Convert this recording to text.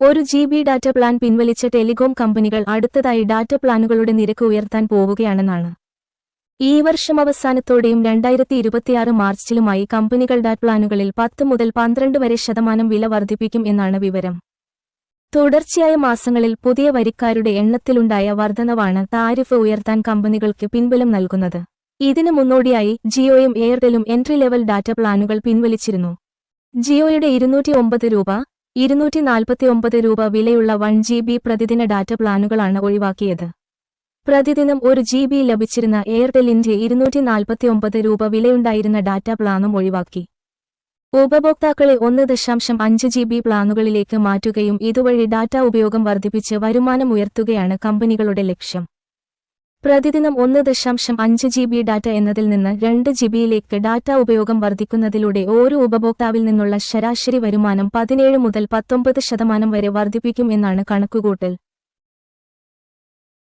ഒരു G B data plan പിൻവലിച്ച telecom കമ്പനികൾ അടുത്തതായി ഡാറ്റ പ്ലാനുകളുടെ നിരക്ക് ഉയർത്താൻ പോവുകയാണെന്നാണ്. ഈ വർഷം അവസാനത്തോടെയും രണ്ടായിരത്തി ഇരുപത്തിയാറ് മാർച്ചിലുമായി കമ്പനികൾ ഡാറ്റ് പ്ലാനുകളിൽ പത്ത് മുതൽ പന്ത്രണ്ട് വരെ ശതമാനം വില വർദ്ധിപ്പിക്കും എന്നാണ് വിവരം. തുടർച്ചയായ മാസങ്ങളിൽ പുതിയ വരിക്കാരുടെ എണ്ണത്തിലുണ്ടായ വർധനവാണ് താരിഫ് ഉയർത്താൻ കമ്പനികൾക്ക് പിൻബലം നൽകുന്നത്. ഇതിനു മുന്നോടിയായി ജിയോയും എയർടെലും എൻട്രി ലെവൽ ഡാറ്റ പ്ലാനുകൾ പിൻവലിച്ചിരുന്നു. ജിയോയുടെ ഇരുന്നൂറ്റി ഒമ്പത് രൂപ ഇരുന്നൂറ്റി നാൽപ്പത്തിയൊമ്പത് രൂപ വിലയുള്ള വൺ ജി ബി പ്രതിദിന ഡാറ്റ പ്ലാനുകളാണ് ഒഴിവാക്കിയത്. പ്രതിദിനം ഒരു ജി ബി ലഭിച്ചിരുന്ന എയർടെലിന്റെ ഇരുന്നൂറ്റി നാൽപ്പത്തിയൊമ്പത് രൂപ വിലയുണ്ടായിരുന്ന ഡാറ്റ പ്ലാനും ഒഴിവാക്കി. ഉപഭോക്താക്കളെ ഒന്ന് ദശാംശം അഞ്ച് ജി ബി പ്ലാനുകളിലേക്ക് മാറ്റുകയും ഇതുവഴി ഡാറ്റ ഉപയോഗം വർദ്ധിപ്പിച്ച് വരുമാനം ഉയർത്തുകയാണ് കമ്പനികളുടെ ലക്ഷ്യം. പ്രതിദിനം ഒന്ന് ദശാംശം അഞ്ച് ജി ബി ഡാറ്റ എന്നതിൽ നിന്ന് രണ്ട് ജി ബിയിലേക്ക് ഡാറ്റ ഉപയോഗം വർദ്ധിക്കുന്നതിലൂടെ ഓരോ ഉപഭോക്താവിൽ നിന്നുള്ള ശരാശരി വരുമാനം പതിനേഴ് മുതൽ പത്തൊമ്പത് ശതമാനം വരെ വർദ്ധിപ്പിക്കും എന്നാണ് കണക്കുകൂട്ടൽ.